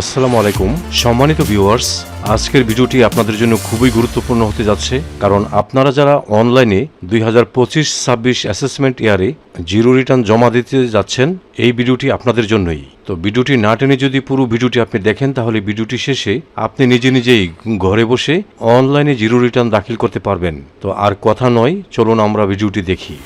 আসসালামু আলাইকুম। সম্মানিত ভিউয়ার্স, আজকের ভিডিওটি আপনাদের জন্য খুবই গুরুত্বপূর্ণ হতে যাচ্ছে, কারণ আপনারা যারা অনলাইনে দুই হাজার পঁচিশ ছাব্বিশ অ্যাসেসমেন্ট ইয়ারে জিরো রিটার্ন জমা দিতে যাচ্ছেন, এই ভিডিওটি আপনাদের জন্যই। তো ভিডিওটি না টেনে যদি পুরো ভিডিওটি আপনি দেখেন, তাহলে ভিডিওটি শেষে আপনি নিজে নিজেই ঘরে বসে অনলাইনে জিরো রিটার্ন দাখিল করতে পারবেন। তো আর কথা নয়, চলুন আমরা ভিডিওটি দেখি।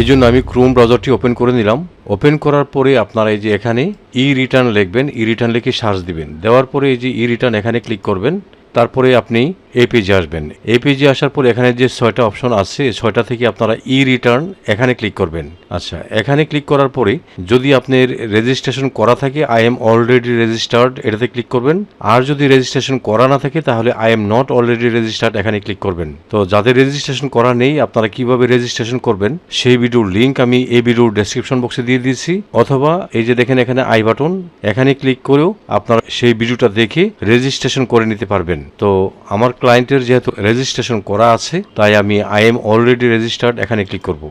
এই জন্য আমি ক্রোম ব্রাউজারটি ওপেন করে নিলাম। ওপেন করার পরে আপনারা এই যে এখানে ই রিটার্ন লিখবেন ই রিটার্ন লিখে সার্চ দিবেন। দেওয়ার পরে এই যে ই রিটার্ন এখানে ক্লিক করবেন। তারপরে আপনি এই পেজে আসবেন। এই পেজে আসার পর এখানে যে ছয়টা অপশন আছে ছয়টা থেকে আপনারা ই রিটার্ন এখানে ক্লিক করবেন। আচ্ছা এখানে ক্লিক করার পরে যদি আপনার রেজিস্ট্রেশন করা থাকে আই এম অলরেডি রেজিস্টার্ড এটাতে ক্লিক করবেন। আর যদি রেজিস্ট্রেশন করা না থাকে, তাহলে I am not already registered এখানে ক্লিক করবেন। তো যাদের রেজিস্ট্রেশন করা নেই, আপনারা কীভাবে রেজিস্ট্রেশন করবেন, সেই ভিডিওর লিঙ্ক আমি এই ভিডিওর ডেসক্রিপশন বক্সে দিয়ে দিয়েছি। অথবা এই যে দেখেন এখানে আই বাটন এখানে ক্লিক করেও আপনারা সেই ভিডিওটা দেখে রেজিস্ট্রেশন করে নিতে পারবেন। তো আমার ক্লায়েন্টের যেহেতু রেজিস্ট্রেশন করা আছে, তাই আমি আই এম অলরেডি রেজিস্টার্ড এখানে ক্লিক করব।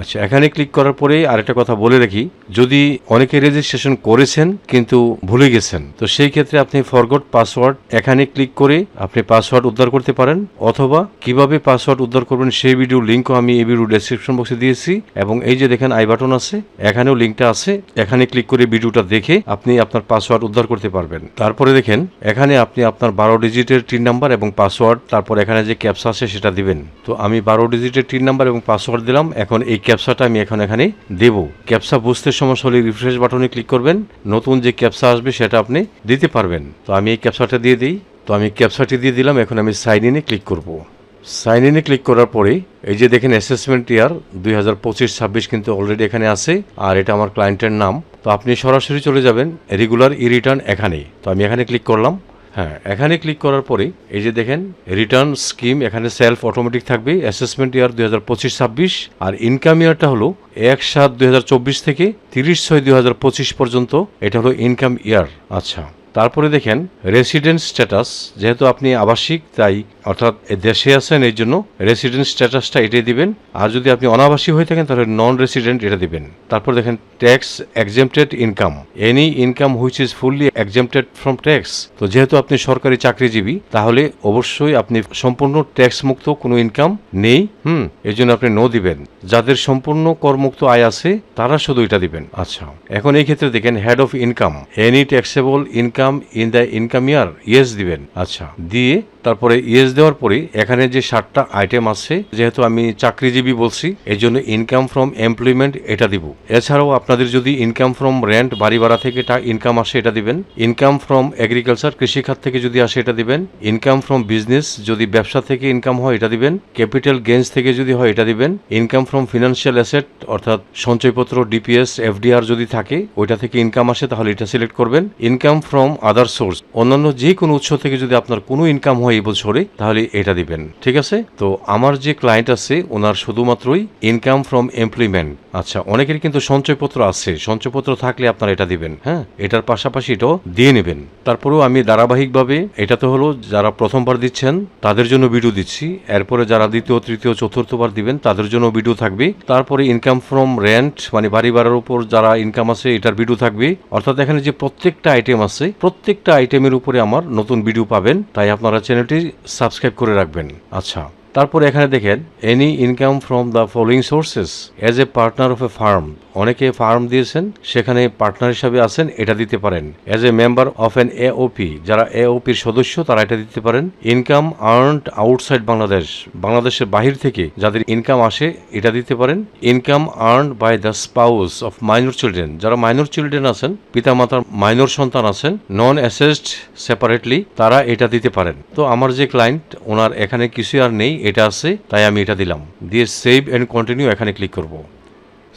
আচ্ছা এখানে ক্লিক করার পরে আরেকটা কথা বলে রাখি। যদি অনেকে রেজিস্ট্রেশন করেছেন, কিন্তু ভুলে গেছেন, তো সেই ক্ষেত্রে আপনি ফরগট পাসওয়ার্ড এখানে ক্লিক করে আপনি পাসওয়ার্ড উদ্ধার করতে পারেন, অথবা কীভাবে পাসওয়ার্ড উদ্ধার করবেন সেই ভিডিও লিঙ্কও আমি এই ভিডিও ডেসক্রিপশন বক্সে দিয়েছি, এবং এই যে দেখেন আই বাটন আছে, এখানেও লিঙ্কটা আছে, এখানে ক্লিক করে ভিডিওটা দেখে আপনি আপনার পাসওয়ার্ড উদ্ধার করতে পারবেন। তারপরে দেখেন, এখানে আপনি আপনার বারো ডিজিটের টিন নাম্বার এবং পাসওয়ার্ড তারপর এখানে যে ক্যাপসা আছে সেটা দিবেন। তো আমি বারো ডিজিটের টিন নাম্বার এবং পাসওয়ার্ড দিলাম, এখন এই ক্যাপসাটা আমি এখন এখানে দেব। ক্যাপসা বুঝতে সমস্যা হলে রিফ্রেশ বাটনে ক্লিক করবেন। নতুন যে ক্যাপসা আসবে সেটা আপনি দিতে পারবেন। তো আমি এই ক্যাপসাটা দিয়ে দিই। তো আমি ক্যাপসাটি দিয়ে দিলাম, এখন আমি সাইন ইনে ক্লিক করব। সাইন ইনে ক্লিক করার পরে, এই যে দেখেন অ্যাসেসমেন্ট ইয়ার দুই হাজার পঁচিশ, ছাব্বিশ কিন্তু অলরেডি এখানে আছে, আর এটা আমার ক্লায়েন্টের নাম। তো আপনি সরাসরি চলে যাবেন রেগুলার ই রিটার্ন এখানেই তো আমি এখানে ক্লিক করলাম। হ্যাঁ এখানে ক্লিক করার পরে এই যে দেখেন রিটার্ন স্কিম এখানে সেলফ অটোমেটিক থাকবে অ্যাসেসমেন্ট ইয়ার দুই হাজার পঁচিশ ছাব্বিশ, আর ইনকাম ইয়ারটা হলো এক সাত দুই হাজার চব্বিশ থেকে তিরিশ ছয় দুই হাজার পঁচিশ পর্যন্ত, এটা হলো ইনকাম ইয়ার আচ্ছা। তারপরে দেখেন রেসিডেন্ট স্ট্যাটাস যেহেতু আপনি আবাসিক, তাই অর্থাৎ দেশে আছেন, এই জন্য রেসিডেন্ট স্ট্যাটাসটা এটাই দিবেন। আর যদি আপনি অনাবাসী হয়ে থাকেন, তাহলে নন রেসিডেন্ট এটা দিবেন। তারপর দেখেন tax exempted income any income which is fully exempted from tax তো যেহেতু আপনি সরকারি চাকরিজীবী, তাহলে অবশ্যই আপনি সম্পূর্ণ ট্যাক্স মুক্ত কোনো ইনকাম নেই। হুম, এই জন্য আপনি নো দিবেন। যাদের সম্পূর্ণ করমুক্ত আয় আছে, তারা শুধু এটা দিবেন। আচ্ছা এখন এই ক্ষেত্রে দেখেন head of income any taxable income in the income year yes দিবেন। আচ্ছা দিয়ে তারপরে ইয়েস দেওয়ার পরে এখানে যে ষাটটা আইটেম আছে, যেহেতু আমি চাকরিজীবী বলছি এই জন্য ইনকাম ফ্রম এমপ্লয়মেন্ট এটা দিব। এছাড়াও আপনাদের যদি ইনকাম ফ্রম রেন্ট বাড়ি ভাড়া থেকে ইনকাম আসে এটা দিবেন। ইনকাম ফ্রম এগ্রিকালচার কৃষিখাত থেকে যদি আসে এটা দিবেন। ইনকাম ফ্রম বিজনেস যদি ব্যবসা থেকে ইনকাম হয় এটা দিবেন। ক্যাপিটাল গেন্স থেকে যদি হয় এটা দিবেন। ইনকাম ফ্রম ফিনান্সিয়াল অ্যাসেট অর্থাৎ সঞ্চয়পত্র ডিপিএস এফডিআর যদি থাকে, ওইটা থেকে ইনকাম আসে তাহলে এটা সিলেক্ট করবেন। ইনকাম ফ্রম আদার সোর্স অন্যান্য যে কোনো উৎস থেকে যদি আপনার কোনো ইনকাম হয় এই বছরে, তাহলে এটা দিবেন। ঠিক আছে? তো আমার যে ক্লায়েন্ট আছে, ওনার শুধুমাত্রই ইনকাম ফ্রম এমপ্লয়মেন্ট আচ্ছা অনেকের কিন্তু সঞ্চয়পত্র আছে। সঞ্চয়পত্র থাকলে আপনারা এটা দিবেন হ্যাঁ? এটার পাশাপাশি এটাও দিয়ে নেবেন। তারপরেও আমি ধারাবাহিকভাবে, এটা তো হলো যারা প্রথমবার দিচ্ছেন, তাদের জন্য ভিডিও দিচ্ছি। এরপরে যারা দ্বিতীয়, তৃতীয়, চতুর্থবার দিবেন, তাদের জন্য ভিডিও থাকবে। তারপরে ইনকাম ফ্রম রেন্ট মানে বাড়ি ভাড়ার উপর যারা ইনকাম আছে, এটার ভিডিও থাকবে। অর্থাৎ এখানে যে প্রত্যেকটা আইটেম আছে, প্রত্যেকটা আইটেমের উপরে আমার নতুন ভিডিও পাবেন। তাই আপনারা চ্যানেলটি সাবস্ক্রাইব করে রাখবেন। আচ্ছা। তারপর এখানে দেখেন any income from the following sources as a partner of a firm অনেকে ফার্ম দিয়েছেন, সেখানে পার্টনার হিসাবে আছেন, এটা দিতে পারেন। As a member of an AOP যারা এওপির সদস্য, তারা এটা দিতে পারেন। ইনকাম আর্নড আউটসাইড বাংলাদেশ বাংলাদেশের বাহির থেকে যাদের ইনকাম আসে, এটা দিতে পারেন। Income earned by the spouse of minor children যারা মাইনর চিলড্রেন আছেন, পিতামাতার মাইনর সন্তান আছেন নন অ্যাসেসড সেপারেটলি তারা এটা দিতে পারেন। তো আমার যে ক্লায়েন্ট ওনার এখানে কিছু আর নেই, এটা আছে, তাই আমি এটা দিলাম। দিয়ে সেভ অ্যান্ড কন্টিনিউ এখানে ক্লিক করব।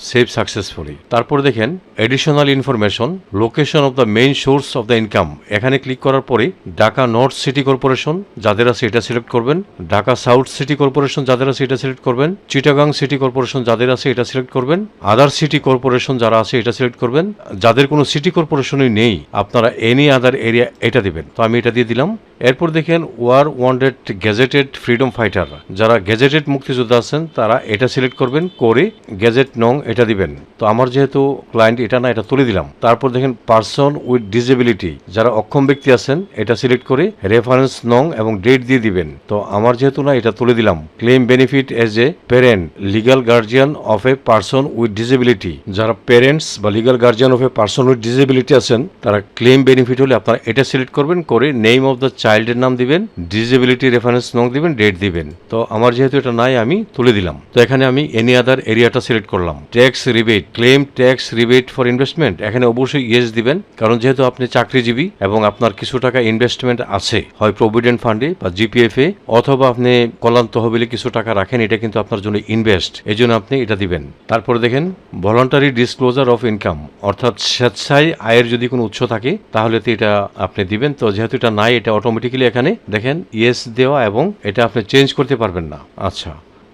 সেভ সাকসেসফুলি তারপর দেখেন additional information location of the main source of the income এখানে ক্লিক করার পরে ঢাকা নর্থ সিটি কর্পোরেশন যাদের আছে এটা সিলেক্ট করবেন। ঢাকা সাউথ সিটি কর্পোরেশন যাদের আছে এটা সিলেক্ট করবেন। চিটাগাং সিটি কর্পোরেশন যাদের আছে এটা সিলেক্ট করবেন। আদার সিটি কর্পোরেশন যারা আছে এটা সিলেক্ট করবেন। যাদের কোনো সিটি কর্পোরেশনই নেই, আপনারা এনি আদার এরিয়া এটা দিবেন। তো আমি এটা দিয়ে দিলাম। এরপর দেখেন war wounded gazetted freedom fighter যারা গেজেটেড মুক্তিযোদ্ধা আছেন, তারা এটা সিলেক্ট করবেন, করে গেজেট নং এটা দিবেন। তো আমার যেহেতু ক্লায়েন্ট এটা না, এটা তুলে দিলাম। তারপর দেখেন পার্সন উইথ ডিসেবিলিটি যারা অক্ষম ব্যক্তি আছেন, এটা সিলেক্ট করে রেফারেন্স নং এবং ডেট দিয়ে দিবেন। তো আমার যেহেতু না, এটা তুলে দিলাম। Claim benefit as a parent legal guardian of a person with disability যারা প্যারেন্টস বা legal guardian of a person with disability আছেন, তারা ক্লেম বেনিফিট হলে আপনারা এটা সিলেক্ট করবেন, করে নেম অফ দ্য চাইল্ডের নাম দিবেন ডিসেবিলিটি রেফারেন্স নং দিবেন ডেট দিবেন। তো আমার যেহেতু এটা নাই, আমি তুলে দিলাম। তো এখানে আমি এনি আদার এরিয়াটা সিলেক্ট করলাম। Tax rebate claim tax rebate for investment এখানে অবশ্যই ইয়েস দিবেন, কারণ যেহেতু আপনি চাকরিজীবী এবং আপনার কিছু টাকা ইনভেস্টমেন্ট আছে, হয় প্রভিডেন্ট ফান্ডে বা জিপিএফ এ, অথবা আপনি কল্যাণ তহবিলে কিছু টাকা রাখেন, এটা কিন্তু আপনার জন্য ইনভেস্ট এই জন্য আপনি এটা দিবেন। তারপরে দেখেন ভলান্টারি ডিসক্লোজার অফ ইনকাম অর্থাৎ স্বেচ্ছায় আয়ের যদি কোনো উৎস থাকে, তাহলে তো এটা আপনি দিবেন, তো যেহেতু এটা নাই, এটা অটোমেটিক্যালি এখানে দেখেন ইয়েস দেওয়া এবং এটা আপনি চেঞ্জ করতে পারবেন না। আচ্ছা।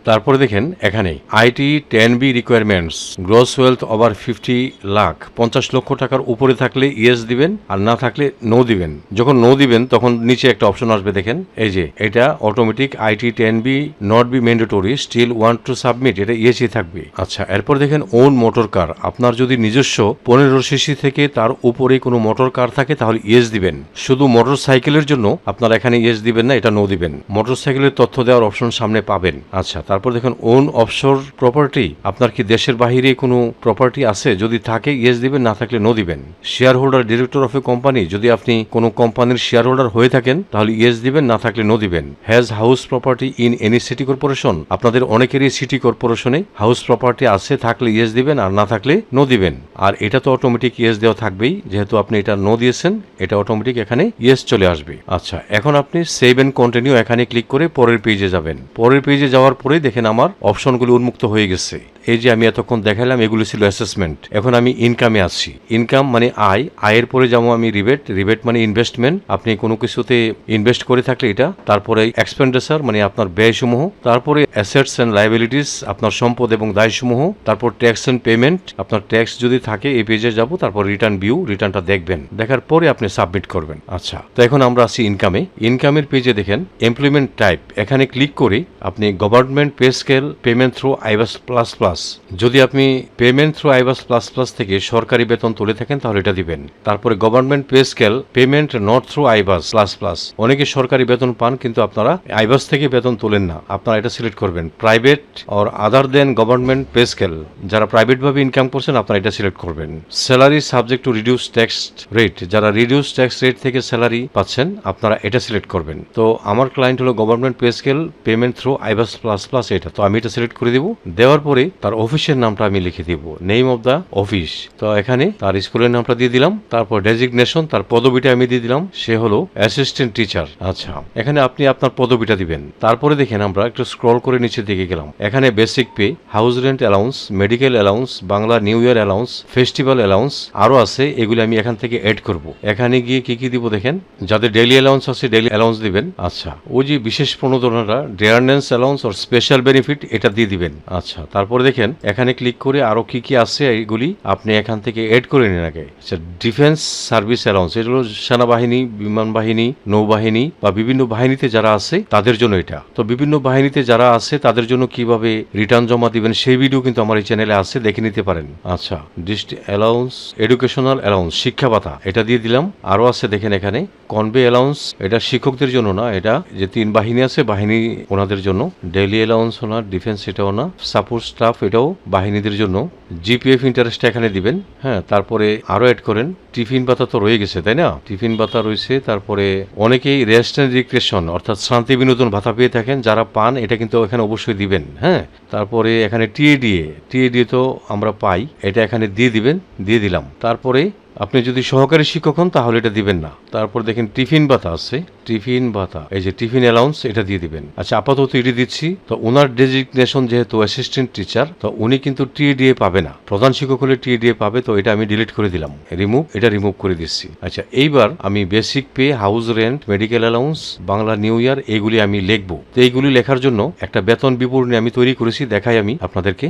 তারপরে দেখেন এখানে IT ten B requirements gross wealth over fifty lakh পঞ্চাশ লক্ষ টাকার উপরে থাকলে ইয়েস দিবেন আর না থাকলে নো দিবেন। যখন নো দিবেন, তখন নিচে একটা অপশন আসবে দেখেন, এই যে, এটা automatic IT ten B not be mandatory still want to submit এটা ইয়েসই থাকবে। আচ্ছা এরপর দেখেন ওন মোটর কার আপনার যদি নিজস্ব পনেরো সিসি থেকে তার উপরে কোনো মোটর কার থাকে, তাহলে ইয়েস দিবেন। শুধু মোটর সাইকেলের জন্য আপনার এখানে ইয়েস দিবেন না, এটা নো দিবেন। মোটর সাইকেলের তথ্য দেওয়ার অপশন সামনে পাবেন। আচ্ছা তারপর দেখুন ওন অফশোর প্রপার্টি আপনার কি দেশের বাহিরে কোনো প্রপার্টি আছে? যদি থাকে ইয়েস দিবেন, না থাকলে নো দিবেন। Shareholder director of a company যদি আপনি কোনো কোম্পানির শেয়ার হোল্ডার হয়ে থাকেন, তাহলে ইয়েস দিবেন, না থাকলে নো দিবেন। Has house property in any city corporation আপনাদের অনেকেরই সিটি কর্পোরেশনে হাউস প্রপার্টি আছে, থাকলে ইয়েস দিবেন, আর না থাকলে নো দিবেন। আর এটা তো অটোমেটিক ইয়েস দেওয়া থাকবেই, যেহেতু আপনি এটা নো দিয়েছেন, এটা অটোমেটিক এখানে ইয়েস চলে আসবে। আচ্ছা এখন আপনি সেভ এন্ড কন্টিনিউ এখানে ক্লিক করে পরের পেজে যাবেন। পরের পেজে যাওয়ার পরেই দেখেন আমার অপশনগুলো উন্মুক্ত হয়ে গেছে। এই যে আমি এতক্ষণ দেখালাম, এগুলো ছিল অ্যাসেসমেন্ট এখন আমি ইনকামে আসছি ইনকাম মানে আয়। আয়ের পরে যেমন আমি রিবেট রিবেট মানে ইনভেস্টমেন্ট আপনি কোনো কিছুতে ইনভেস্ট করে থাকলে এটা, তারপরে এক্সপেন্ডিচার মানে আপনার ব্যয়সমূহ, তারপরে অ্যাসেটস অ্যান্ড লাইবিলিটিস আপনার সম্পদ এবং দায়সমূহ, তারপর ট্যাক্স অ্যান্ড পেমেন্ট আপনার ট্যাক্স যদি থাকে, এই পেজে যাব, তারপর রিটার্ন ভিউ রিটার্নটা দেখবেন। দেখার পরে আপনি সাবমিট করবেন। আচ্ছা তো এখন আমরা আসি ইনকামে ইনকামের পেজে দেখেন এমপ্লয়মেন্ট টাইপ এখানে ক্লিক করে আপনি government pay scale payment through iBAS plus plus যদি আপনি payment through iBAS plus plus থেকে সরকারি বেতন তুলে থাকেন, তাহলে এটা দিবেন। তারপরে government pay scale payment not through iBAS plus plus অনেকে সরকারি বেতন পান, কিন্তু আপনারা আইবাস থেকে বেতন তোলেন না। আপনারা এটা সিলেক্ট করবেন। Private or other than government pay scale যারা প্রাইভেট ভাবে ইনকাম করছেন, আপনারা এটা সিলেক্ট করবেন। Salary subject to reduce tax rate যারা রিডিউস ট্যাক্স রেট থেকে স্যালারি পাচ্ছেন, আপনারা এটা সিলেক্ট করবেন। তো আমার ক্লায়েন্ট হলো government pay scale payment through iBAS plus plus এটা। তো আমি এটা সিলেক্ট করে দিব। দেওয়ার পরে তার অফিসের নামটা আমি লিখে দিব। নেম অফ দ্য অফিস তো এখানে তার স্কুলের নামটা দিয়ে দিলাম। তারপর ডেজিগনেশন তার পদবিটা আমি দিয়ে দিলাম। সে হলো অ্যাসিস্ট্যান্ট টিচার আচ্ছা এখানে আপনি আপনার পদবিটা দিবেন। তারপরে দেখেন আমরা একটু স্ক্রল করে নিচের দিকে গেলাম। এখানে basic pay house rent allowance medical allowance Bangla new year allowance festival allowance আরও আছে। এগুলি আমি এখান থেকে এড করব। এখানে গিয়ে কি কি দিব দেখেন? যাদের ডেইলি অ্যালাউন্স আছে ডেইলি অ্যালাউন্স দিবেন। আচ্ছা ওই যে বিশেষ প্রণোদনাটা ডেয়ারনেন্স অ্যালাউন্স আর স্পেশাল বেনিফিট এটা দিয়ে দিবেন। আচ্ছা তারপরে দেখেন, এখানে ক্লিক করে আরও কি কি আছে এইগুলি আপনি এখান থেকে এড করে নিন আগে। আচ্ছা ডিফেন্স সার্ভিস অ্যালাউন্স এটা হলো সেনাবাহিনী, বিমান বাহিনী, নৌবাহিনী বা বিভিন্ন বাহিনীতে যারা আছে, তাদের জন্য এটা। তো বিভিন্ন বাহিনীতে যারা আছে, তাদের জন্য কীভাবে রিটার্ন জমা দিবেন, সেই ভিডিও কিন্তু আমার এই চ্যানেলে আছে, দেখে নিতে পারেন। আচ্ছা ডিস্ট অ্যালাউন্স এডুকেশনাল অ্যালাউন্স শিক্ষা ভাতা, এটা দিয়ে দিলাম। আরও আছে দেখেন এখানে কনভে অ্যালাউন্স এটা শিক্ষকদের জন্য না, এটা যে তিন বাহিনী আছে, বাহিনী ওনাদের জন্য ডেইলি অ্যালাউন্স ওনার ডিফেন্স এটাও না সাপোর্ট স্টাফ এটাও বাহিনীদের জন্য। জিপিএফ ইন্টারেস্টটা এখানে দিবেন হ্যাঁ তারপরে আরও অ্যাড করেন। টিফিন পাতা তো রয়ে গেছে, তাই না? টিফিন পাতা রয়েছে, তারপরে অনেকেই রেস্ট অ্যান্ড রিক্রেশন অর্থাৎ শান্তি বিনোদন ভাতা পেয়ে থাকেন, যারা পান, এটা কিন্তু এখানে অবশ্যই দিবেন হ্যাঁ? তারপরে এখানে টিএডিএ টিএডিএ তো আমরা পাই, এটা এখানে দিয়ে দিবেন, দিয়ে দিলাম। তারপরে আপনি যদি সহকারী শিক্ষক হন, তাহলে এটা দিবেন না। তারপর দেখেন টিফিন ভাতা আছে, টিফিন ভাতা এই যে টিফিন অ্যালাউন্স এটা দিয়ে দিবেন। আচ্ছা আপাতত এটি দিচ্ছি, তো ওনার ডেজিগনেশন যেহেতু অ্যাসিস্ট্যান্ট টিচার তো উনি কিন্তু টিএডিএ পাবে না। প্রধান শিক্ষক হলে টিএডিএ পাবে, তো এটা আমি ডিলিট করে দিলাম। রিমুভ এটা রিমুভ করে দিচ্ছি আচ্ছা এইবার আমি basic pay house rent medical allowance Bangla new year এইগুলি আমি লিখব। তো এইগুলি লেখার জন্য একটা বেতন বিবরণী আমি তৈরি করেছি, দেখাই আমি আপনাদেরকে।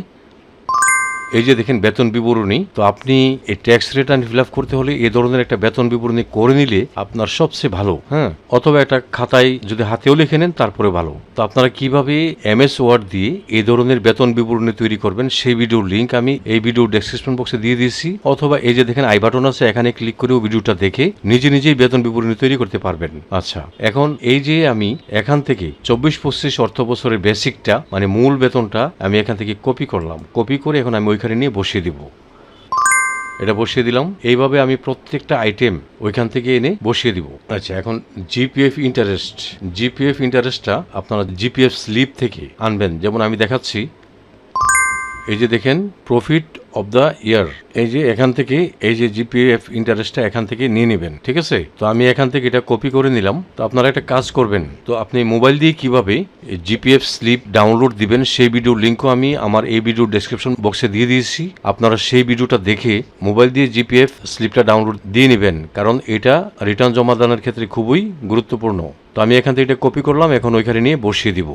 এই যে দেখেন বেতন বিবরণী, তো আপনি এই ট্যাক্স রিটার্ন ফিল আপ করতে হলে এই ধরনের একটা বেতন বিবরণী করে নিলে আপনার সবচেয়ে ভালো হ্যাঁ? অথবা একটা খাতায় যদি হাতেও লিখে নেন তারপরে ভালো। তো আপনারা কীভাবে এম এস ওয়ার্ড দিয়ে এই ধরনের বেতন বিবরণী তৈরি করবেন, সেই ভিডিওর লিঙ্ক আমি এই ভিডিওর ডেসক্রিপশন বক্সে দিয়ে দিয়েছি। অথবা এই যে দেখেন আই বাটন আছে, এখানে ক্লিক করেও ভিডিওটা দেখে নিজে নিজেই বেতন বিবরণী তৈরি করতে পারবেন। আচ্ছা এখন এই যে আমি এখান থেকে চব্বিশ পঁচিশ অর্থ বছরের বেসিকটা মানে মূল বেতনটা আমি এখান থেকে কপি করলাম। কপি করে এখন আমি ওইখানে নিয়ে বসিয়ে দিব। এটা বসিয়ে দিলাম। এইভাবে আমি প্রত্যেকটা আইটেম ওইখান থেকে এনে বসিয়ে দিব। আচ্ছা এখন জিপিএফ ইন্টারেস্ট জিপিএফ ইন্টারেস্টটা আপনারা জিপিএফ স্লিপ থেকে আনবেন। যেমন আমি দেখাচ্ছি। এই যে দেখেন প্রফিট অফ দ্য ইয়ার এই যে এখান থেকে এই যে জিপিএফ ইন্টারেস্টটা এখান থেকে নিয়ে নেবেন, ঠিক আছে? তো আমি এখান থেকে এটা কপি করে নিলাম। তো আপনারা একটা কাজ করবেন। তো আপনি মোবাইল দিয়ে কীভাবে জিপিএফ স্লিপ ডাউনলোড দিবেন, সেই ভিডিওর লিঙ্কও আমি আমার এই ভিডিওর ডেসক্রিপশন বক্সে দিয়ে দিয়েছি। আপনারা সেই ভিডিওটা দেখে মোবাইল দিয়ে জিপিএফ স্লিপটা ডাউনলোড দিয়ে নেবেন, কারণ এটা রিটার্ন জমা দানের ক্ষেত্রে খুবই গুরুত্বপূর্ণ। তো আমি এখান থেকে এটা কপি করলাম, এখন ওইখানে নিয়ে বসিয়ে দিব।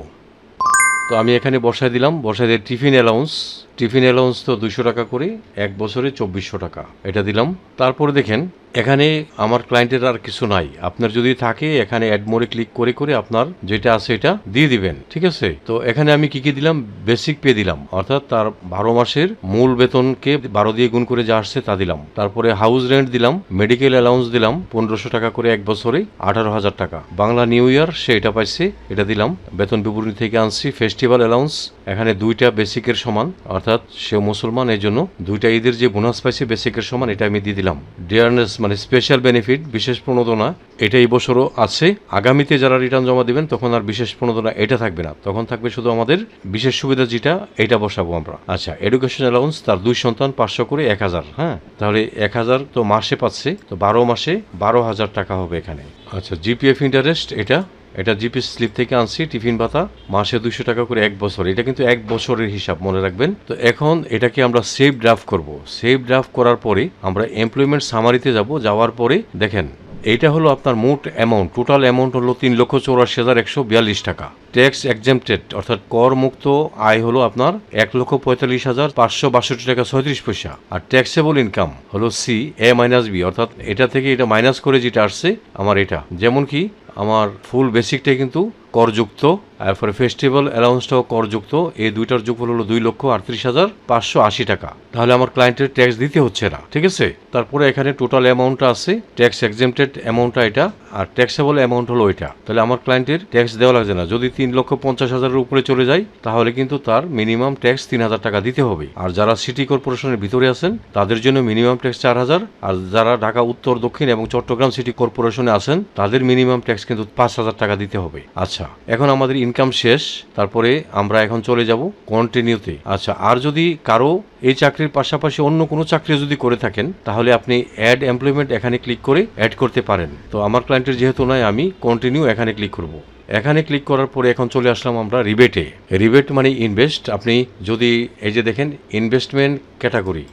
তো আমি এখানে বসায় দিলাম, বসায় দিয়ে টিফিন অ্যালাউন্স টিফিন অ্যালাউন্স তো দুশো টাকা করে এক বছরে চব্বিশশো টাকা, এটা দিলাম। তারপরে দেখেন এখানে আমার ক্লায়েন্টের আর কিছু নাই। আপনার যদি থাকে, এখানে অ্যাডমোরে ক্লিক করে করে আপনার যেটা আছে এটা দিয়ে দিবেন, ঠিক আছে? তো এখানে আমি কি কি দিলাম? বেসিক পে দিলাম, অর্থাৎ তার বারো মাসের মূল বেতনকে বারো দিয়ে গুণ করে যা আসছে তা দিলাম। তারপরে হাউস রেন্ট দিলাম মেডিকেল অ্যালাউন্স দিলাম, পনেরোশো টাকা করে এক বছরে আঠারো হাজার টাকা। বাংলা নিউ ইয়ার সে এটা পাইছে, এটা দিলাম। বেতন বিবরণী থেকে আনছি ফেস্টিভ্যাল অ্যালাউন্স এখানে দুইটা বেসিকের সমান, অর্থাৎ সে মুসলমান এই জন্য দুইটা ঈদের যে বোনাস পাইছে বেসিকের সমান, এটা আমি দিয়ে দিলাম। ডিয়ারনেস মানে স্পেশাল বেনিফিট বিশেষ প্রণোদনা এটা এই বছরও আছে। আগামীতে যারা রিটার্ন জমা দিবেন, তখন আর বিশেষ প্রণোদনা এটা থাকবে না। তখন থাকবে শুধু আমাদের বিশেষ সুবিধা যেটা, এটা বসাবো আমরা। আচ্ছা এডুকেশন অ্যালাউন্স তার দুই সন্তান পাঁচশো করে এক হাজার হ্যাঁ? তাহলে এক হাজার তো মাসে পাচ্ছে, তো বারো মাসে বারো হাজার টাকা হবে এখানে। আচ্ছা জিপিএফ ইন্টারেস্ট এটা এটা জিপি স্লিপ থেকে আনছি, টিফিন ভাতা, মাসে দুশো টাকা করে এক বছর। এটা কিন্তু এক বছরের হিসাব, মনে রাখবেন। তো এখন এটাকে আমরা সেভ ড্রাফট করব। সেভ ড্রাফট করার পরে আমরা এমপ্লয়মেন্ট সামারিতে যাব। যাওয়ার পরে দেখেন, এইটা হলো আপনার মোট অ্যামাউন্ট টোটাল অ্যামাউন্ট হলো তিন লক্ষ চৌরাশি হাজার একশো বিয়াল্লিশ টাকা। ট্যাক্স এক্সেমটেড অর্থাৎ কর মুক্ত আয় হলো আপনার এক লক্ষ পঁয়তাল্লিশ হাজার পাঁচশো বাষট্টি টাকা ছয়ত্রিশ পয়সা। আর ট্যাক্সেবল ইনকাম হলো সি এ মাইনাস বি অর্থাৎ এটা থেকে এটা মাইনাস করে যেটা আসছে, আমার এটা। যেমন কি আমার ফুল বেসিকটাই কিন্তু করযুক্ত তারপরে ফেস্টিভ্যাল অ্যালাউন্সটাও করযুক্ত, এই দুইটার যোগফল হলো দুই লক্ষ আটত্রিশ হাজার পাঁচশো আশি টাকা। তাহলে আমার ক্লায়েন্টের ট্যাক্স দিতে হচ্ছে না, ঠিক আছে? তারপরে এখানে টোটাল অ্যামাউন্টটা আছে ট্যাক্স এক্সেমটেড অ্যামাউন্টটা এটা, আর ট্যাক্সেবল অ্যামাউন্ট হলো এটা তাহলে আমার ক্লায়েন্টের ট্যাক্স দেওয়া লাগছে না। যদি তিন লক্ষ পঞ্চাশ হাজারের উপরে চলে যায়, তাহলে কিন্তু তার মিনিমাম ট্যাক্স তিন হাজার টাকা দিতে হবে। আর যারা সিটি কর্পোরেশনের ভিতরে আছেন, তাদের জন্য মিনিমাম ট্যাক্স চার হাজার, আর যারা ঢাকা, উত্তর, দক্ষিণ এবং চট্টগ্রাম সিটি কর্পোরেশনে আছেন, তাদের মিনিমাম ট্যাক্স কিন্তু পাঁচ হাজার টাকা দিতে হবে। আচ্ছা এখন আমাদের ইনকাম শেষ, তারপরে আমরা এখন চলে যাব কন্টিনিউতে আচ্ছা আর যদি কারও এই চাকরির পাশাপাশি অন্য কোনো চাকরি যদি করে থাকেন, তাহলে আপনি অ্যাড এমপ্লয়মেন্ট এখানে ক্লিক করে অ্যাড করতে পারেন। তো আমার ক্লায়েন্টের যেহেতু নয় আমি কন্টিনিউ এখানে ক্লিক করব। এখানে ক্লিক করার পরে এখন চলে আসলাম আমরা রিবেটে রিবেট মানে ইনভেস্ট আপনি যদি এই যে দেখেন ইনভেস্টমেন্ট ক্যাটাগরি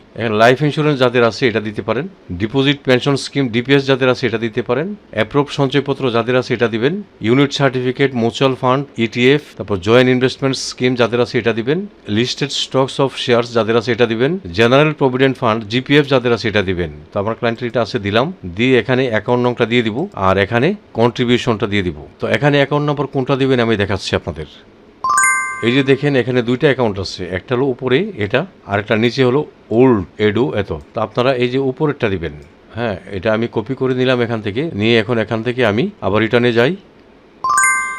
লাইফ ইন্স্যুরেন্স যাদের আছে এটা দিতে পারেন ডিপোজিট পেনশন স্কিম ডিপিএস যাদের আছে এটা দিতে পারেন অ্যাপ্রুভ সঞ্চয়পত্র যাদের আছে এটা দিবেন unit certificate mutual fund ETF তারপর জয়েন্ট ইনভেস্টমেন্ট স্কিম যাদের আছে এটা দিবেন লিস্টেড স্টকস অফ শেয়ার্স যাদের আছে এটা দিবেন জেনারেল প্রভিডেন্ট ফান্ড জিপিএফ যাদের আছে এটা দিবেন। তো আমার ক্লায়েন্টের এটা আছে, দিলাম, দিয়ে এখানে অ্যাকাউন্ট নংটা দিয়ে দিব, আর এখানে কন্ট্রিবিউশনটা দিয়ে দিব। তো এখানে অ্যাকাউন্ট নম্বর কোনটা দেবেন আমি দেখাচ্ছি আপনাদের। এই যে দেখেন, এখানে দুইটা অ্যাকাউন্ট আছে। একটা হলো উপরে, এটা আর একটা নিচে হলো ওল্ড এডু এত। তো আপনারা এই যে উপরেরটা দিবেন। হ্যাঁ এটা আমি কপি করে নিলাম এখান থেকে। নিয়ে এখন এখান থেকে আমি আবার রিটার্নে যাই।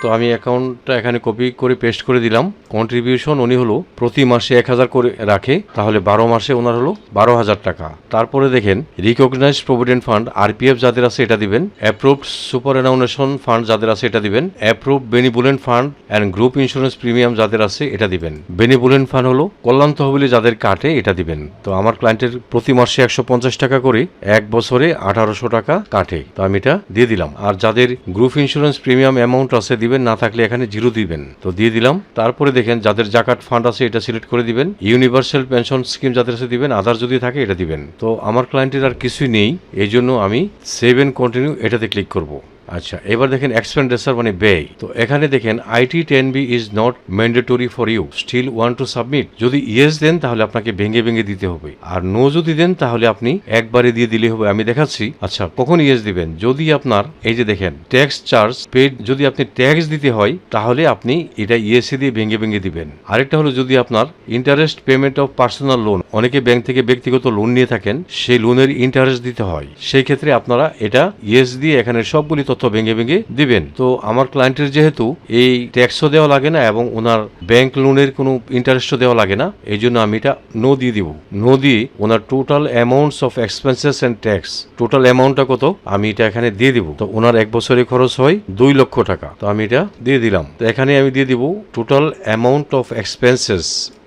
তো আমি অ্যাকাউন্টটা এখানে কপি করে পেস্ট করে দিলাম। কন্ট্রিবিউশন উনি হলো প্রতি মাসে এক হাজার করে রাখে, তাহলে বারো মাসে ওনার হলো বারো হাজার টাকা। তারপরে দেখেন রিকগনাইজ প্রভিডেন্ট ফান্ড আরপিএফ যাদের আছে এটা দিবেন অ্যাপ্রুভড সুপার অ্যানাউনেশন ফান্ড যাদের আছে এটা দিবেন approve benevolent fund and group insurance premium যাদের আছে এটা দিবেন। বেনিবুলেন্ট ফান্ড হলো কল্যাণ তহবিলে যাদের কাটে এটা দিবেন। তো আমার ক্লায়েন্টের প্রতি মাসে একশো পঞ্চাশ টাকা করে এক বছরে আঠারোশো টাকা কাটে। তো আমি এটা দিয়ে দিলাম। আর যাদের গ্রুপ ইন্স্যুরেন্স প্রিমিয়াম অ্যামাউন্ট আছে দিবেন, না থাকলে এখানে জিরো দিবেন। তো দিয়ে দিলাম। তারপরে দেখেন যাদের জাকাত ফান্ড আছে এটা সিলেক্ট করে দিবেন। ইউনিভার্সাল পেনশন স্কিম যাদের আছে দিবেন আধার যদি থাকে এটা দিবেন। তো আমার ক্লায়েন্টের আর কিছুই নেই এই জন্য আমি সেভ এন্ড কন্টিনিউ এটাতে ক্লিক করব। আচ্ছা এবার দেখেন এক্সপেন্ডিচার মানে ব্যয়। তো এখানে দেখেন IT ten B is not mandatory for you still want to submit যদি ইয়েস দেন, তাহলে আপনাকে ভেঙে ভেঙে দিতে হবে। আর নো যদি দেন, তাহলে আপনি একবারে দিয়ে দিলে হবে। আমি দেখাচ্ছি। আচ্ছা কখন ইয়েস দিবেন? যদি আপনার, এই যে দেখেন ট্যাক্স চার্জ পেড যদি আপনি ট্যাক্স দিতে হয়, তাহলে আপনি এটা ইএসএ দিয়ে ভেঙে ভেঙে দিবেন। আরেকটা হলো, যদি আপনার interest payment of personal loan অনেকে ব্যাংক থেকে ব্যক্তিগত লোন নিয়ে থাকেন, সেই লোনের ইন্টারেস্ট দিতে হয়। সেই ক্ষেত্রে আপনারা এটা ইয়েস দিয়ে এখানে সবগুলি তথ্য ভেঙে ভেঙে দিবেন। তো আমার ক্লায়েন্টের যেহেতু এই ট্যাক্সও দেওয়া লাগে না এবং ওনার ব্যাংক লোনের কোনো ইন্টারেস্টও দেওয়া লাগে না, এই জন্য আমি এটা নো দিয়ে দিব। নো দিয়ে ওনার total amounts of expenses and tax total অ্যামাউন্টটা কত, আমি এটা এখানে দিয়ে দিব। তো ওনার এক বছরে খরচ হয় দুই লক্ষ টাকা, তো আমি এটা দিয়ে দিলাম। তো এখানে আমি দিয়ে দিব টোটাল অ্যামাউন্ট অফ এক্সপেন্সেস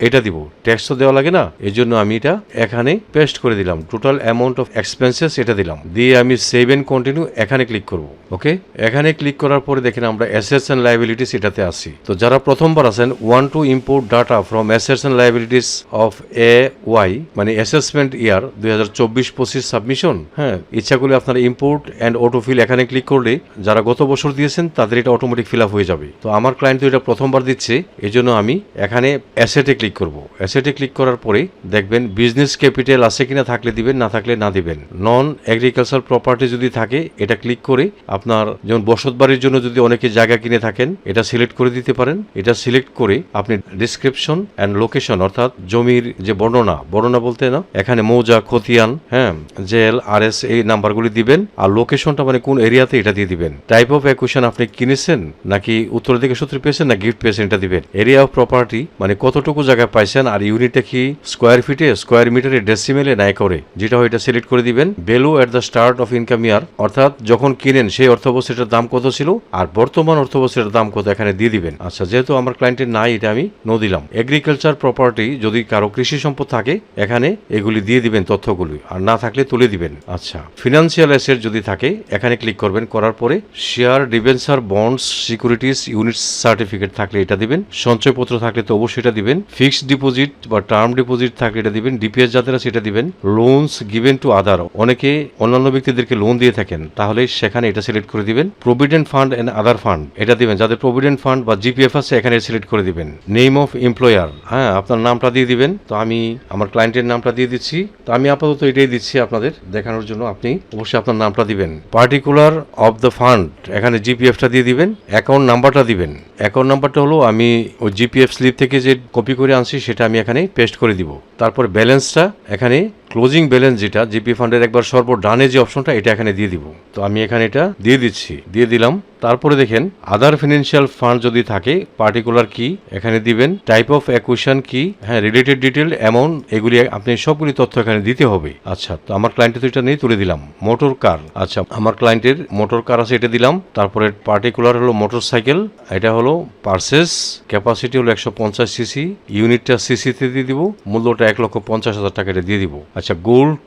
এটা দিব। ট্যাক্স তো দেওয়া লাগে না। এই জন্য আমি এটা এখানে পেস্ট করে দিলাম। টোটাল অ্যামাউন্ট অফ এক্সপেন্সেস এটা দিলাম। দিয়ে আমি সেভ এন্ড কন্টিনিউ এখানে ক্লিক করব। ওকে এখানে ক্লিক করার পরে দেখেন আমরা অ্যাসেটস অ্যান্ড লাইবিলিটিস এটাতে আসি তো যারা প্রথমবার আছেন want to import data from assets and liabilities of A Y মানে অ্যাসেসমেন্ট ইয়ার দুই হাজার চব্বিশ পঁচিশ সাবমিশন হ্যাঁ ইচ্ছা করলে আপনারা ইম্পোর্ট অ্যান্ড অটোফিল এখানে ক্লিক করলে যারা গত বছর দিয়েছেন, তাদের এটা অটোমেটিক ফিল আপ হয়ে যাবে। তো আমার ক্লায়েন্ট তো এটা প্রথমবার দিচ্ছে এই জন্য আমি এখানে অ্যাসেটে ক্লিক করব। অ্যাসেটে ক্লিক করার পরে দেখবেন বিজনেস ক্যাপিটাল আছে কিনা থাকলে দিবেন, না থাকলে না দিবেন। নন এগ্রিকালচার প্রপার্টি যদি থাকে, এটা ক্লিক করে আপনার যেমন বসত বাড়ির জন্য যদি অনেকে জায়গা কিনে থাকেন, এটা সিলেক্ট করে দিতে পারেন। এটা সিলেক্ট করে আপনি ডিসক্রিপশন অ্যান্ড লোকেশন অর্থাৎ জমির যে বর্ণনা বর্ণনা বলতে না, এখানে মৌজা, খতিয়ান হ্যাঁ জেল আর এস এই নাম্বারগুলি দিবেন। আর লোকেশনটা মানে কোন এরিয়াতে এটা দিয়ে দিবেন। টাইপ অফ অ্যাকুশন আপনি কিনেছেন, নাকি উত্তর দিকে সূত্রে পেয়েছেন, না গিফট পেয়েছেন, এটা দিবেন। এরিয়া অফ প্রপার্টি মানে কতটুকু জায়গায় পাইছেন আর ইউনিটে কি স্কোয়ার ফিটে স্কোয়ার মিটারে ডেসিমেলে নাই করে, যেটা হয় এটা সিলেক্ট করে দিবেন। Value at the start of income year অর্থাৎ যখন কিনেন সেই অর্থবস্তুটার দাম কত ছিল, আর বর্তমান অর্থবস্তুটার দাম কত এখানে দিয়ে দিবেন। আচ্ছা যেহেতু আমার ক্লায়েন্টের নাই, এটা আমি নো দিলাম। এগ্রিকালচার প্রপার্টি যদি কারও কৃষি সম্পদ থাকে, এখানে এগুলি দিয়ে দিবেন তথ্যগুলি, আর না থাকলে তুলে দিবেন। আচ্ছা ফিনান্সিয়াল অ্যাসেট যদি থাকে, এখানে ক্লিক করবেন, করার পরে share debenture bonds securities unit certificate থাকলে এটা দিবেন, সঞ্চয়পত্র থাকলে তো অবশ্যই এটা দিবেন ফিক্সড ডিপোজিট বা টার্ম ডিপোজিট থাকলে এটা দিবেন। ডিপিএস যাদের আছে, এটা দিবেন। লোনস গিভেন টু আদার অনেকে অন্যান্য ব্যক্তিদেরকে লোন দিয়ে থাকেন, তাহলে সেখানে এটা সিলেক্ট করে দিবেন। Provident fund and other fund এটা দিবেন। যাদের প্রভিডেন্ট ফান্ড বা জিপিএফ আছে, এখানে সিলেক্ট করে দিবেন। নেম অফ এমপ্লয়ার হ্যাঁ আপনার নামটা দিয়ে দিবেন। তো আমি আমার ক্লায়েন্টের নামটা দিয়ে দিচ্ছি। তো আমি আপাতত এটাই দিচ্ছি আপনাদের দেখানোর জন্য। আপনি অবশ্যই আপনার নামটা দিবেন। পার্টিকুলার অফ দ্য ফান্ড এখানে জিপিএফটা দিয়ে দিবেন। অ্যাকাউন্ট নাম্বারটা দিবেন। অ্যাকাউন্ট নাম্বারটা হলো, আমি ওই জিপিএফ স্লিপ থেকে যে কপি করে আনছি সেটা আমি এখানে পেস্ট করে দিব। তারপর ব্যালেন্সটা এখানে ক্লোজিং ব্যালেন্স যেটা জিপি ফান্ডের একবার সর্ব ডানে যে অপশনটা এটা এখানে দিয়ে দিব। তো আমি এখানে এটা দিয়ে দিচ্ছি, দিয়ে দিলাম। তারপরে দেখেন আদার ফিনান্সিয়াল ফান্ড যদি থাকে পার্টিকুলার কি এখানে দিবেন টাইপ অফ অ্যাকুইশন কি হ্যাঁ রিলেটেড ডিটেল অ্যামাউন্ট এগুলি আপনি সবগুলি তথ্য এখানে দিতে হবে। আচ্ছা তো আমার ক্লায়েন্টের তো এটা নিয়ে তুলে দিলাম মোটর কার আচ্ছা আমার ক্লায়েন্টের মোটর কার আছে, এটা দিলাম। তারপরে পার্টিকুলার হলো মোটর সাইকেল এটা হলো পার্সেস ক্যাপাসিটি হলো একশো পঞ্চাশ সিসি ইউনিটটা সিসিতে দিয়ে দিব, মূল্যটা এক লক্ষ পঞ্চাশ হাজার টাকা এটা দিয়ে দিব। আচ্ছা gold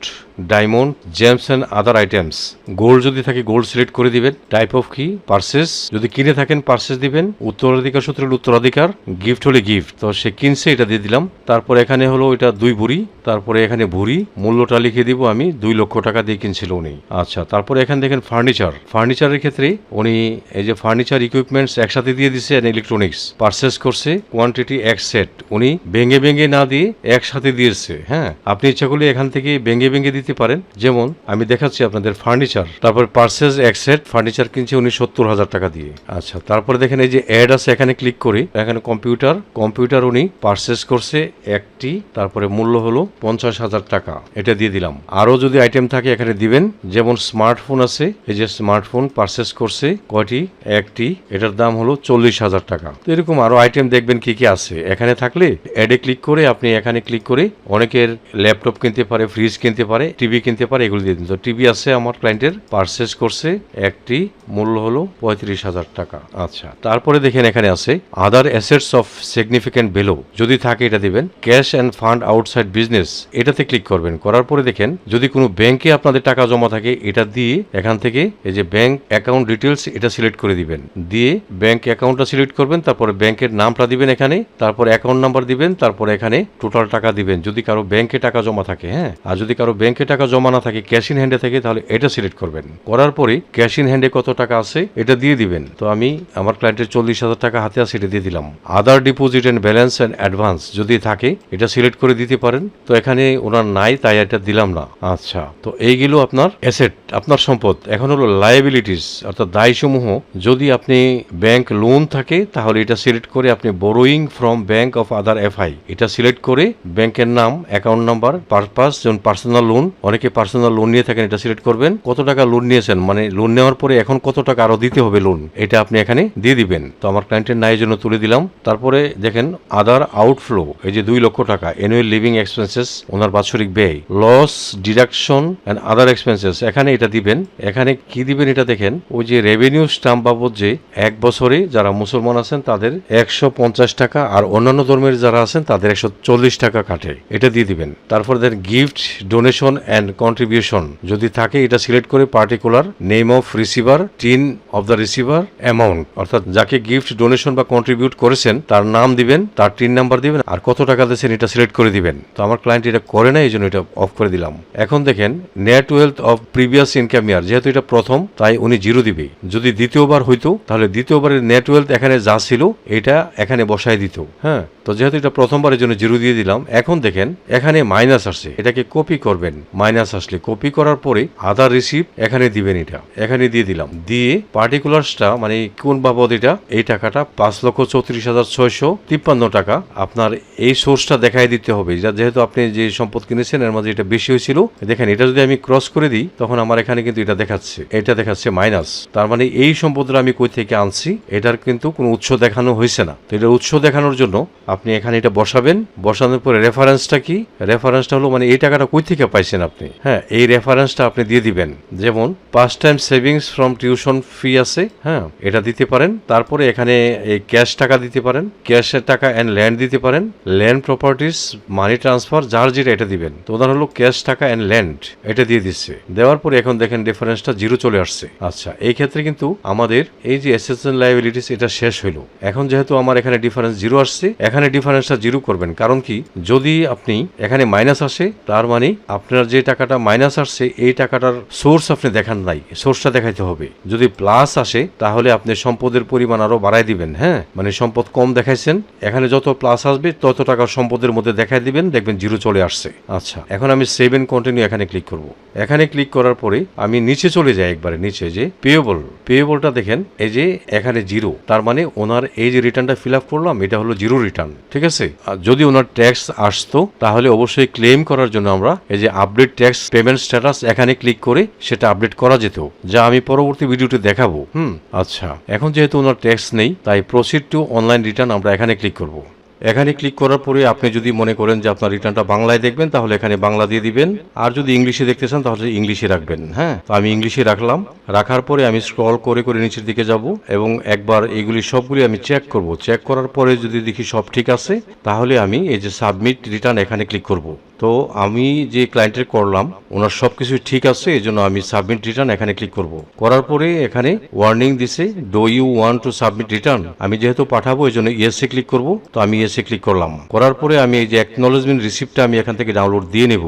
diamond gems and other items gold যদি থাকে গোল্ড সিলেক্ট করে দিবেন। টাইপ অফ কি পার্সেস যদি কিনে থাকেন পার্সেস দিবেন। উত্তরাধিকার সূত্রের উত্তরাধিকার গিফট হলে গিফট তো সে কিনছে, এটা দিয়ে দিলাম। তারপর এখানে হলো এটা দুই বুড়ি তারপরে এখানে ভুড়ি মূল্যটা লিখে দিব আমি, দুই লক্ষ টাকা দিয়ে কিনছিল উনি। আচ্ছা তারপরে এখানে দেখেন ফার্নিচার ফার্নিচারের ক্ষেত্রে উনি এই যে ফার্নিচার ইকুইপমেন্টস একসাথে দিয়ে দিচ্ছে ইলেকট্রনিক্স পারচেস করছে কোয়ান্টিটি এক সেট উনি ভেঙে ভেঙে না দিয়ে একসাথে দিয়েছে হ্যাঁ? আপনি ইচ্ছা করলে এখান থেকে ভেঙে ভেঙে দিতে পারেন। যেমন, আমি দেখাচ্ছি আপনাদের ফার্নিচার তারপর পার্সেস এক সেট ফার্নিচার কিনছে উনি সত্তর হাজার টাকা দিয়ে। আচ্ছা তারপরে দেখেন এই যে অ্যাড আছে, এখানে ক্লিক করি। এখানে কম্পিউটার কম্পিউটার উনি পার্সেস করছে একটি, তারপরে মূল্য হলো পঞ্চাশ হাজার টাকা। এটা দিয়ে দিলাম। আরও যদি আইটেম থাকে, এখানে দিবেন। যেমন স্মার্টফোন আছে, এই যে স্মার্টফোন পার্সেস করছে কয়টি? একটি। এটার দাম হলো চল্লিশ হাজার টাকা। তো এরকম আরও আইটেম দেখবেন কি কি আছে। এখানে থাকলে অ্যাডে ক্লিক করে, আপনি এখানে ক্লিক করে অনেকের ল্যাপটপ কিনতে পারে ফ্রিজ কিনতে পারে টিভি কিনতে পারে, এগুলো দিয়ে দিন। তো টিভি আছে আমার ক্লায়েন্টের পার্সেস করছে, একটি মূল্য হলো পঁয়ত্রিশ হাজার টাকা। আচ্ছা তারপরে দেখেন এখানে আছে other assets of significant value যদি থাকে এটা দিবেন। Cash and fund outside business এটাতে ক্লিক করবেন। করার পরে দেখেন, যদি কোনো ব্যাংকে আপনাদের টাকা জমা থাকে, এটা দিয়ে এখান থেকে এই যে ব্যাংক অ্যাকাউন্ট ডিটেলস এটা সিলেক্ট করে দিবেন। দিয়ে ব্যাংক অ্যাকাউন্টটা সিলেক্ট করবেন, তারপরে ব্যাংকের নামটা দিবেন এখানে, তারপর অ্যাকাউন্ট নাম্বার দিবেন, তারপর এখানে টোটাল টাকা দিবেন। যদি কারও ব্যাংকে টাকা জমা থাকে হ্যাঁ আর যদি কারও ব্যাংকে টাকা জমা না থাকে ক্যাশ ইন হ্যান্ডে থাকে, তাহলে এটা সিলেক্ট করবেন। করার পরে ক্যাশ ইন হ্যান্ডে কত টাকা আছে, এটা দিয়ে দিবেন। তো আমি আমার ক্লায়েন্টের চল্লিশ হাজার টাকা হাতে আছে, এটা দিয়ে দিলাম। Other deposit and balance and advance যদি থাকে, এটা সিলেক্ট করে দিতে পারেন। তো এখানে ওনার নাই, তাই এটা দিলাম না। আচ্ছা তো এইগুলো আপনার অ্যাসেট আপনার সম্পদ। এখন হলো লায়াবিলিটিস অর্থাৎ দায়সমূহ। যদি আপনি ব্যাংক লোন থাকে, তাহলে এটা সিলেক্ট করে আপনি borrowing from bank of other FI এটা সিলেক্ট করে ব্যাংকের নাম অ্যাকাউন্ট নাম্বার পারপাস যেমন পার্সোনাল লোন অনেকে পার্সোনাল লোন নিয়ে থাকেন, এটা সিলেক্ট করবেন। কত টাকা লোন নিয়েছেন? মানে লোন নেওয়ার পরে এখন কত টাকা আরও দিতে হবে লোন এটা আপনি এখানে দিয়ে দিবেন। তো আমার ক্লায়েন্টের নাই জন্য তুলে দিলাম। তারপরে দেখেন আদার আউটফ্লো এই যে দুই লক্ষ টাকা অ্যানুয়াল লিভিং এক্সপেন্সেস ওনার বাৎসরিক ব্যয় loss deduction and other expenses এখানে এটা দিবেন। এখানে কি দিবেন এটা দেখেন, ওই যে রেভিনিউ স্টাম্প বাবদ যে এক বছরে যারা মুসলমান আছেন, তাদের একশো পঞ্চাশ টাকা আর অন্যান্য ধর্মের যারা আছেন, তাদের একশো চল্লিশ টাকা কাটে। এটা দিয়ে দিবেন। তারপর দেন গিফট, ডোনেশন অ্যান্ড কন্ট্রিবিউশন। যদি থাকে, এটা সিলেক্ট করে particular name of receiver, TIN of the receiver, amount. অর্থাৎ যাকে গিফট, ডোনেশন বা কন্ট্রিবিউট করেছেন, তার নাম দিবেন, তার টিন নাম্বার দিবেন, আর কত টাকা দিয়েছেন এটা সিলেক্ট করে দিবেন। তো আমার ক্লায়েন্ট এটা করে না এই জন্য এটা অফ করে দিলাম। এখন দেখেন net wealth of previous income year যেহেতু এটা প্রথম, তাই উনি জিরো দিবে। যদি দ্বিতীয়বার হইতো, তাহলে দ্বিতীয়বারের নেট ওয়েলথ এখানে যা ছিল, এটা এখানে বসায় দিত। হ্যাঁ? তো যেহেতু এটা প্রথমবারের জন্য জিরো দিয়ে দিলাম, এখন দেখেন এখানে মাইনাস আসছে। এটাকে কপি করবেন। মাইনাস আসলে কপি করার পরে আদার রিসিভ এখানে দিবেন এটা। এখানে দিয়ে দিলাম। দিয়ে পার্টিকুলার্সটা মানে কোন বাবদ এটা? এই টাকাটা পাঁচ লক্ষ চৌত্রিশ হাজার ছয়শো তিপ্পান্ন টাকা। আপনার এই সোর্সটা দেখাই দিতে হবে। যা যেহেতু আপনি যে সম্পদ কিনেছেন, এর মাঝে এটা বেশি হয়েছিল। দেখেন, এটা যদি আমি ক্রস করে দিই, তখন আমার এখানে কিন্তু এটা দেখাচ্ছে। এটা দেখাচ্ছে মাইনাস তার মানে এই সম্পদটা আমি কই থেকে আনছি? এটার কিন্তু কোনো উৎস দেখানো হয়েছে না। তো এটার উৎস দেখানোর জন্য আপনি এখানে এটা বসাবেন। বসানোর পরে রেফারেন্সটা কি? রেফারেন্সটা হলো মানে এই টাকাটা কই থেকে পাইছেন আপনি? হ্যাঁ এই রেফারেন্সটা আপনি দিয়ে দিবেন। যেমন পাঁচ time savings from tuition fee আছে হ্যাঁ এটা দিতে পারেন। তারপরে এখানে এই ক্যাশ টাকা দিতে পারেন। ক্যাশের টাকা অ্যান্ড ল্যান্ড দিতে পারেন। ল্যান্ড প্রপার্টিস মানি ট্রান্সফার যার যেটা এটা দিবেন। তো ওনার হলো ক্যাশ টাকা অ্যান্ড ল্যান্ড এটা দিয়ে দিচ্ছে। দেওয়ার পরে এখন দেখেন ডিফারেন্সটা জিরো চলে আসছে। আচ্ছা এই ক্ষেত্রে কিন্তু আমাদের এই যে অ্যাসেসন লাইবিলিটিস এটা শেষ হইল। এখন যেহেতু আমার এখানে ডিফারেন্স জিরো আসছে, এখানে ডিফারেন্সটা জিরো করবেন। কারণ কি? যদি আপনি এখানে মাইনাস আসে, তার মানে আপনার যে টাকাটা মাইনাস আসছে, এই টাকাটার সোর্স আপনি দেখান নাই। সোর্সটা দেখাইতে হবে। যদি প্লাস আসে, তাহলে আপনি সম্পদের পরিমাণ আরও বাড়াই দিবেন হ্যাঁ? মানে সম্পদ কম দেখাইছেন, এখানে যত প্লাস আসবে, তত টাকা সম্পদের মধ্যে দেখাই দিবেন, দেখবেন জিরো চলে আসছে। আচ্ছা এখন আমি সেভ এন্ড কন্টিনিউ এখানে ক্লিক করব। এখানে ক্লিক করার পরে আমি নিচে চলে যাই একবারে, নিচে যে পেয়েবল পেয়েবলটা দেখেন, এই যে এখানে জিরো তার মানে ওনার এই যে রিটার্নটা ফিল আপ করলাম, এটা হলো জিরো রিটার্ন ঠিক আছে? যদি ওনার ট্যাক্স আসতো, তাহলে অবশ্যই ক্লেম করার জন্য আমরা এই যে আপডেট ট্যাক্স পেমেন্ট স্ট্যাটাস এখানে ক্লিক করে সেটা আপডেট করা যেত, যা আমি পরবর্তী ভিডিওতে দেখাবো। হুম আচ্ছা। এখন যেহেতু ওনার ট্যাক্স নেই, তাই প্রসিড টু অনলাইন রিটার্ন আমরা এখানে ক্লিক করব। এখানে ক্লিক করার পরে আপনি যদি মনে করেন যে আপনার রিটার্নটা বাংলায় দেখবেন, তাহলে এখানে বাংলা দিয়ে দিবেন। আর যদি ইংলিশে দেখতে চান, তাহলে ইংলিশে রাখবেন হ্যাঁ? তো আমি ইংলিশে রাখলাম। রাখার পরে আমি স্ক্রল করে করে নিচের দিকে যাব এবং একবার এগুলি সবগুলি আমি চেক করব। চেক করার পরে যদি দেখি সব ঠিক আছে, তাহলে আমি এই যে সাবমিট রিটার্ন এখানে ক্লিক করব। তো আমি যে ক্লায়েন্টের করলাম, ওনার সব কিছু ঠিক আছে এই জন্য আমি সাবমিট রিটার্ন এখানে ক্লিক করব। করার পরে এখানে ওয়ার্নিং দিছে do you want to submit return আমি যেহেতু পাঠাবো এই জন্য ইয়েসে ক্লিক করব, তো আমি ইয়েসে ক্লিক করলাম। করার পরে আমি এই যে অ্যাকনোলেজমেন্ট রিসিপ্টটা আমি এখান থেকে ডাউনলোড দিয়ে নেব।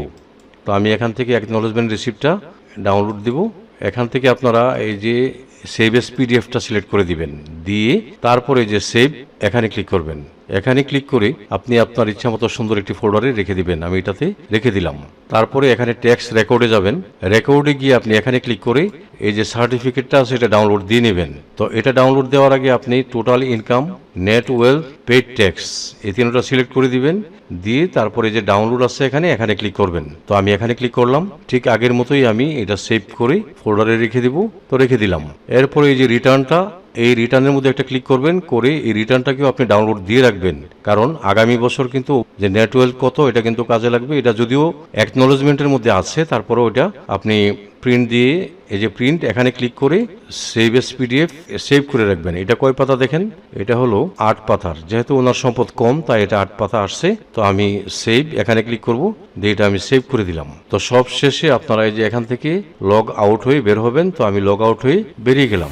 তো আমি এখান থেকে অ্যাকনোলেজমেন্ট রিসিপ্টটা ডাউনলোড দিব। এখান থেকে আপনারা এই যে সেভ এস পিডিএফটা সিলেক্ট করে দিবেন। দিয়ে তারপরে যে সেভ এখানে ক্লিক করবেন। এখানে ক্লিক করে আপনি আপনার ইচ্ছা মতো সুন্দর একটি ফোল্ডারে রেখে দিবেন। আমি এটাতে রেখে দিলাম। তারপরে এখানে ট্যাক্স রেকর্ডে যাবেন। রেকর্ডে গিয়ে আপনি এখানে ক্লিক করে এই যে সার্টিফিকেটটা আছে, এটা ডাউনলোড দিয়ে নেবেন। তো এটা ডাউনলোড দেওয়ার আগে আপনি total income net wealth paid tax এই তিনটা সিলেক্ট করে দিবেন। দিয়ে তারপরে যে ডাউনলোড আছে এখানে এখানে ক্লিক করবেন। তো আমি এখানে ক্লিক করলাম। ঠিক আগের মতোই আমি এটা সেভ করে ফোল্ডারে রেখে দিব। তো রেখে দিলাম। এরপরে এই যে রিটার্নটা এই রিটার্নের মধ্যে একটা ক্লিক করবেন, করে এই রিটার্নটাকেও আপনি ডাউনলোড দিয়ে রাখবেন। কারণ আগামী বছর কিন্তু যে নেটওয়েল কত, এটা কিন্তু কাজে লাগবে। এটা যদিও অ্যাকনোলজমেন্টের মধ্যে আছে, তারপরেও এটা আপনি প্রিন্ট দিয়ে, এই যে প্রিন্ট এখানে ক্লিক করে সেভ এস পিডিএফ সেভ করে রাখবেন। এটা কয় পাতা দেখেন? এটা হলো আট পাতার। যেহেতু ওনার সম্পদ কম, তাই এটা আট পাতা আসছে। তো আমি সেভ এখানে ক্লিক করব, দিয়ে এটা আমি সেভ করে দিলাম। তো সব শেষে আপনারা এই যে এখান থেকে লগ আউট হয়ে বের হবেন, তো আমি লগ আউট হয়ে বেরিয়ে গেলাম।